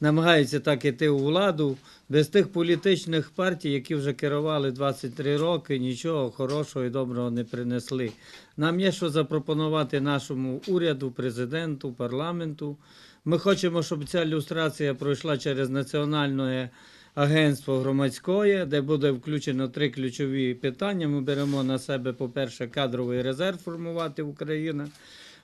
намагаються так іти у владу без тих політичних партій, які вже керували 23 роки, нічого хорошого і доброго не принесли. Нам є що запропонувати нашому уряду, президенту, парламенту. Ми хочемо, щоб ця люстрація пройшла через національне агентство громадське, де буде включено три ключові питання. Ми беремо на себе, по-перше, кадровий резерв формувати Україна.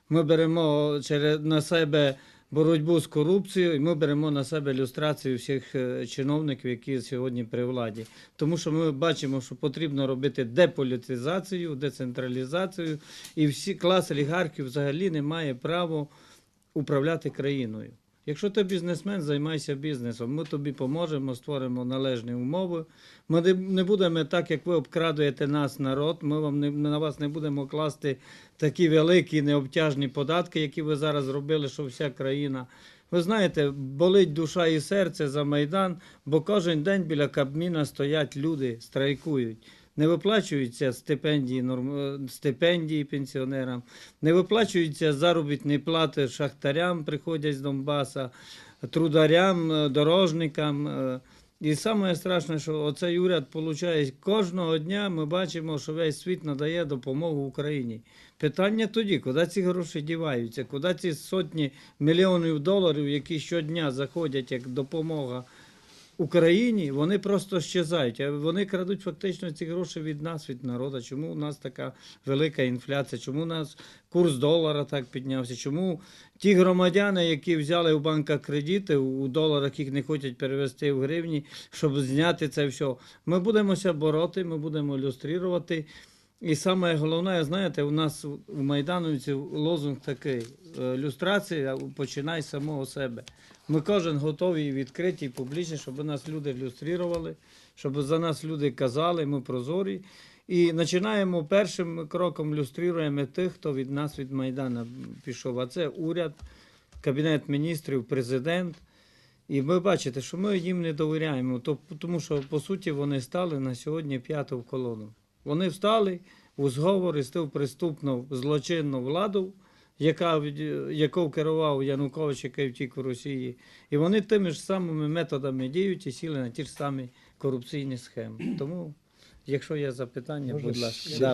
Ми беремо на себе боротьбу з корупцією, і ми беремо на себе люстрацію всіх е, чиновників, які сьогодні при владі. Тому що ми бачимо, що потрібно робити деполітизацію, децентралізацію, і всі клас олігархів взагалі не має права управляти країною. Якщо ти бізнесмен, займайся бізнесом. Ми тобі поможемо, створимо належні умови. Ми не- будемо так, як ви обкрадуєте нас, народ. Ми вам не на вас не будемо класти такі великі необтяжні податки, які ви зараз зробили, що вся країна. Ви знаєте, болить душа і серце за Майдан, бо кожен день біля Кабміна стоять люди, страйкують. Не виплачуються стипендії, норм... е, стипендії пенсіонерам, не виплачуються заробітні плати шахтарям, приходять з Донбаса, трударям, е, дорожникам. е. І саме страшне, що оцей уряд получає кожного дня. Ми бачимо, що весь світ надає допомогу Україні. Питання тоді, куди ці гроші діваються, куди ці сотні мільйонів доларів, які щодня заходять як допомога Україні, вони просто щезають. А Вони крадуть фактично ці гроші від нас, від народу. Чому у нас така велика інфляція? Чому у нас курс долара так піднявся? Чому ті громадяни, які взяли у банка кредити у доларах, їх не хочуть перевести в гривні, щоб зняти це все? Ми будемося бороти, ми будемо ілюструвати. І саме головне, знаєте, у нас у- у Майдановці лозунг такий: е, люстрація починай з самого себе. Ми кожен готові і відкриті, публічні, щоб нас люди люстрували, щоб за нас люди казали, ми прозорі. І починаємо першим кроком люструємо тих, хто від нас від Майдана пішов. А це уряд, Кабінет міністрів, президент. І ви бачите, що ми їм не довіряємо, тому що по суті вони стали на сьогодні п'яту колону. Вони встали у зговори з тим преступну злочинну владу, яка, яку керував Янукович, який втік в Росії. І вони тими ж самими методами діють і сіли на ті ж самі корупційні схеми. Тому, якщо є запитання, будь ласка.